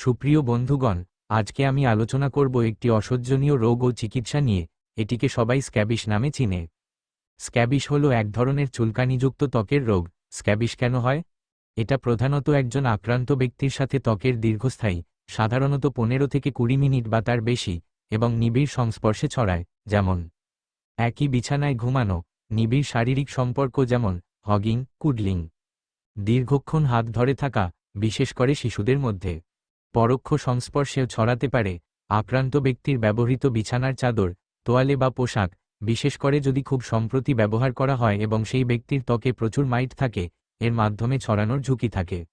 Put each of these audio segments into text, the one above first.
সুপ্রিয় বন্ধুগণ, আজকে আমি আলোচনা করব একটি অসহ্যনীয় রোগ ও চিকিৎসা নিয়ে, এটিকে সবাই স্ক্যাবিস নামে চিনে। স্ক্যাবিস হল এক ধরনের চুলকানিযুক্ত ত্বকের রোগ। স্ক্যাবিস কেন হয়? এটা প্রধানত একজন আক্রান্ত ব্যক্তির সাথে ত্বকের দীর্ঘস্থায়ী, সাধারণত পনেরো থেকে কুড়ি মিনিট বা তার বেশি, এবং নিবিড় সংস্পর্শে ছড়ায়, যেমন একই বিছানায় ঘুমানো, নিবিড় শারীরিক সম্পর্ক যেমন হগিং, কুডলিং। দীর্ঘক্ষণ হাত ধরে থাকা, বিশেষ করে শিশুদের মধ্যে। পরোক্ষ সংস্পর্শেও ছড়াতে পারে, আক্রান্ত ব্যক্তির ব্যবহৃত বিছানার চাদর, তোয়ালে বা পোশাক, বিশেষ করে যদি খুব সম্প্রতি ব্যবহার করা হয় এবং সেই ব্যক্তির ত্বকে প্রচুর মাইট থাকে, এর মাধ্যমে ছড়ানোর ঝুঁকি থাকে।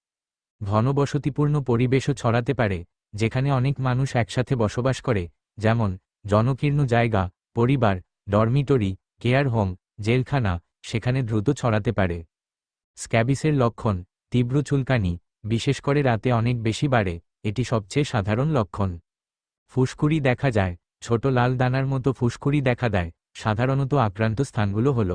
ঘনবসতিপূর্ণ পরিবেশও ছড়াতে পারে, যেখানে অনেক মানুষ একসাথে বসবাস করে, যেমন, জনকীর্ণ জায়গা, পরিবার, ডরমিটরি, কেয়ার হোম, জেলখানা, সেখানে দ্রুত ছড়াতে পারে। স্ক্যাবিসের লক্ষণ, তীব্র চুলকানি, বিশেষ করে রাতে অনেক বেশি বাড়ে। এটি সবচেয়ে সাধারণ লক্ষণ। ফুসকুড়ি দেখা যায়, ছোট লাল দানার মতো ফুসকুড়ি দেখা দেয়, সাধারণত আক্রান্ত স্থানগুলো হল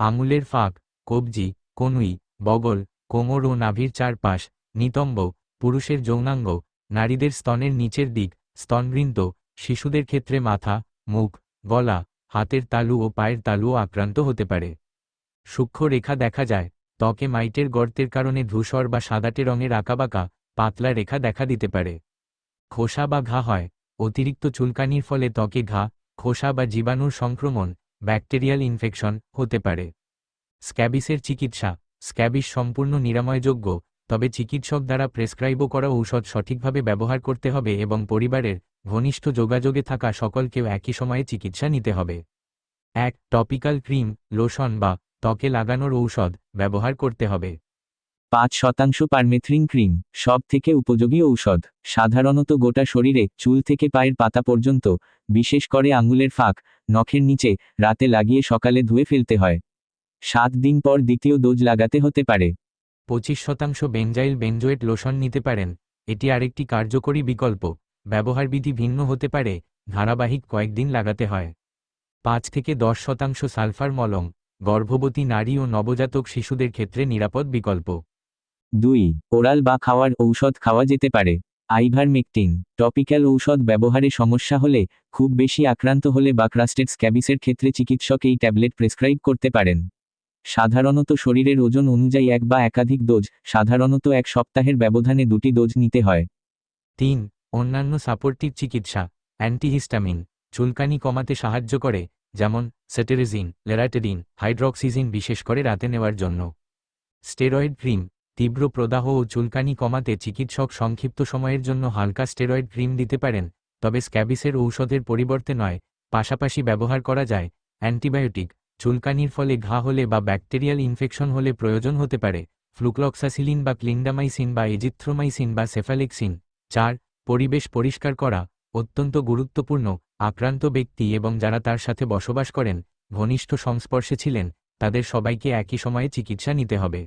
আঙুলের ফাঁক, কবজি, কনুই, বগল, কোমর ও নাভির চারপাশ, নিতম্ব, পুরুষের যৌনাঙ্গ, নারীদের স্তনের নিচের দিক, স্তনবৃন্ত, শিশুদের ক্ষেত্রে মাথা, মুখ, গলা, হাতের তালু ও পায়ের তালুও আক্রান্ত হতে পারে। সূক্ষ্ম রেখা দেখা যায়, ত্বকে মাইটের গর্তের কারণে ধূসর বা সাদাটে রঙের আঁকাবাঁকা পাতলা রেখা দেখা দিতে পারে। খোসা বা ঘা হয়। অতিরিক্ত চুলকানির ফলে ত্বকে ঘা, খোসা বা জীবাণুর সংক্রমণ, ব্যাকটেরিয়াল ইনফেকশন হতে পারে। স্ক্যাবিসের চিকিৎসা। স্ক্যাবিস সম্পূর্ণ নিরাময়যোগ্য, তবে চিকিৎসক দ্বারা প্রেসক্রাইবও করা ঔষধ সঠিকভাবে ব্যবহার করতে হবে এবং পরিবারের ঘনিষ্ঠ যোগাযোগে থাকা সকলকেও একই সময়ে চিকিৎসা নিতে হবে। এক, টপিক্যাল ক্রিম, লোশন বা ত্বকে লাগানোর ঔষধ ব্যবহার করতে হবে। পাঁচ শতাংশ পারমেথ্রিন ক্রিম, সব থেকে উপযোগী ঔষধ। সাধারণত গোটা শরীরে, চুল থেকে পায়ের পাতা পর্যন্ত, বিশেষ করে আঙুলের ফাঁক, নখের নিচে, রাতে লাগিয়ে সকালে ধুয়ে ফেলতে হয়। সাত দিন পর দ্বিতীয় ডোজ লাগাতে হতে পারে। পঁচিশ শতাংশ বেঞ্জাইল বেঞ্জোয়েট লোশন নিতে পারেন। এটি আরেকটি কার্যকরী বিকল্প। ব্যবহারবিধি ভিন্ন হতে পারে, ধারাবাহিক কয়েকদিন লাগাতে হয়। পাঁচ থেকে দশ শতাংশ সালফার মলম, গর্ভবতী নারী ও নবজাতক শিশুদের ক্ষেত্রে নিরাপদ বিকল্প। দুই, ওরাল বা খাওয়ার ঔষধ খাওয়া যেতে পারে। আইভারমেকটিন, টপিক্যাল ঔষধ ব্যবহারে সমস্যা হলে খুব বেশি আক্রান্ত হলে বা ক্রাস্টেড স্ক্যাবিসের ক্ষেত্রে চিকিৎসক এই ট্যাবলেট প্রেসক্রাইব করতে পারেন। সাধারণত শরীরের ওজন অনুযায়ী এক বা একাধিক ডোজ, সাধারণত এক সপ্তাহের ব্যবধানে দুটি ডোজ নিতে হয়। তিন, অন্যান্য সাপোর্টিভ চিকিৎসা, অ্যান্টিহিস্টামিন, চুলকানি কমাতে সাহায্য করে, যেমন সেটেরেজিন লেরাটেডিন হাইড্রক্সিজিন বিশেষ করে রাতে নেওয়ার জন্য। স্টেরয়েড ক্রিম তীব্র প্রদাহ ও চুলকানি কমাতে চিকিৎসক সংক্ষিপ্ত সময়ের জন্য হালকা স্টেরয়েড ক্রিম দিতে পারেন, তবে স্ক্যাবিসের ঔষধের পরিবর্তে নয়, পাশাপাশি ব্যবহার করা যায়, অ্যান্টিবায়োটিক, চুলকানির ফলে ঘা হলে বা ব্যাকটেরিয়াল ইনফেকশন হলে প্রয়োজন হতে পারে ফ্লুক্লক্সাসিলিন বা ক্লিন্ডামাইসিন বা এজিথ্রোমাইসিন বা সেফালেক্সিন, চার, পরিবেশ পরিষ্কার করা, অত্যন্ত গুরুত্বপূর্ণ, আক্রান্ত ব্যক্তি এবং যারা তার সাথে বসবাস করেন, ঘনিষ্ঠ সংস্পর্শে ছিলেন, তাদের সবাইকে একই সময়ে চিকিৎসা নিতে হবে।